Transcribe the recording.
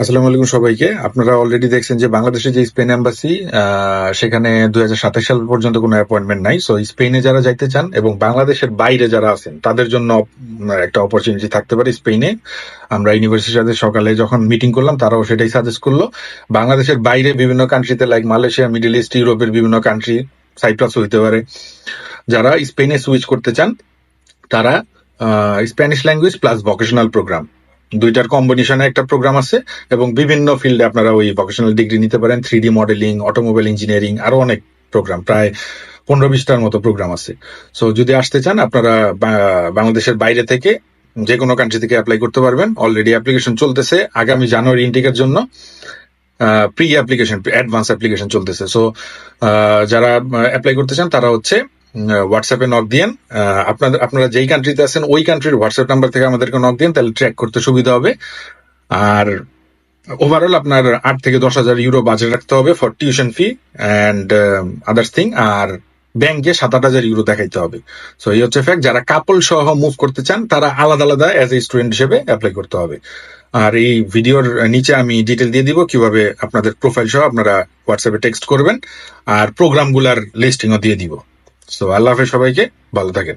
আসসালামু আলাইকুম সবাইকে। আপনারা অলরেডি দেখছেন যে বাংলাদেশে যে স্পেন এম্বাসি সেখানে দুই সাল পর্যন্ত কোনো অ্যাপয়েন্টমেন্ট নাই। সো স্পেনে যারা যাইতে চান এবং বাংলাদেশের বাইরে যারা আছেন, তাদের জন্য একটা অপরচুনিটি থাকতে পারে স্পেনে আমরা ইউনিভার্সিটির সাথে সকালে যখন মিটিং করলাম, তারাও সেটাই সাজেস্ট করল। বাংলাদেশের বাইরে বিভিন্ন কান্ট্রিতে লাইক মালয়েশিয়া মিডল ইস্ট ইউরোপের বিভিন্ন কান্ট্রি সাইপ্রাস হইতে পারে। যারা স্পেনে সুইচ করতে চান, তারা Spanish language plus vocational program দুইটার কম্বিনেশনে একটা প্রোগ্রাম আছে এবং বিভিন্ন ফিল্ডে আপনারা ওই ভোকেশনাল ডিগ্রি নিতে পারেন three D modelling automobile engineering আরও অনেক প্রোগ্রাম প্রায় পনেরো বিশটার মতো প্রোগ্রাম আছে। সো যদি আসতে চান, আপনারা বাংলাদেশের বাইরে থেকে যে কোনো কান্ট্রি থেকে অ্যাপ্লাই করতে পারবেন। অলরেডি অ্যাপ্লিকেশন চলতেছে, আগামী জানুয়ারি ইনটেকের জন্য প্রি অ্যাপ্লিকেশন অ্যাডভান্স অ্যাপ্লিকেশন চলতেছে। সো যারা অ্যাপ্লাই করতে চান, তারা হচ্ছে হোয়াটসঅ্যাপে নক দিয়েন। আপনাদের, আপনারা যেই কান্ট্রিতে আছেন, ওই কান্ট্রির হোয়াটসঅ্যাপ নাম্বার থেকে আমাদেরকে নক দিন তাহলে ট্র্যাক করতে সুবিধা হবে। আর ওভারঅল আপনার আট থেকে দশ হাজার ইউরো বাজেট রাখতে হবে for tuition fee and others thing আর ব্যাংকে সাত আট হাজার ইউরো দেখাইতে হবে। সো এই হচ্ছে ফ্যাক্ট যারা কাপল সহ মুভ করতে চান, তারা আলাদা আলাদা অ্যাজ এ স্টুডেন্ট হিসেবে অ্যাপ্লাই করতে হবে। আর এই ভিডিওর নিচে আমি ডিটেল দিয়ে দিব, কীভাবে আপনাদের প্রোফাইল সহ আপনারা হোয়াটসঅ্যাপে টেক্সট করবেন, আর প্রোগ্রামগুলার লিস্টিংও দিয়ে দিব। সো আল্লাহ হাফেজ সবাইকে ভালো থাকেন।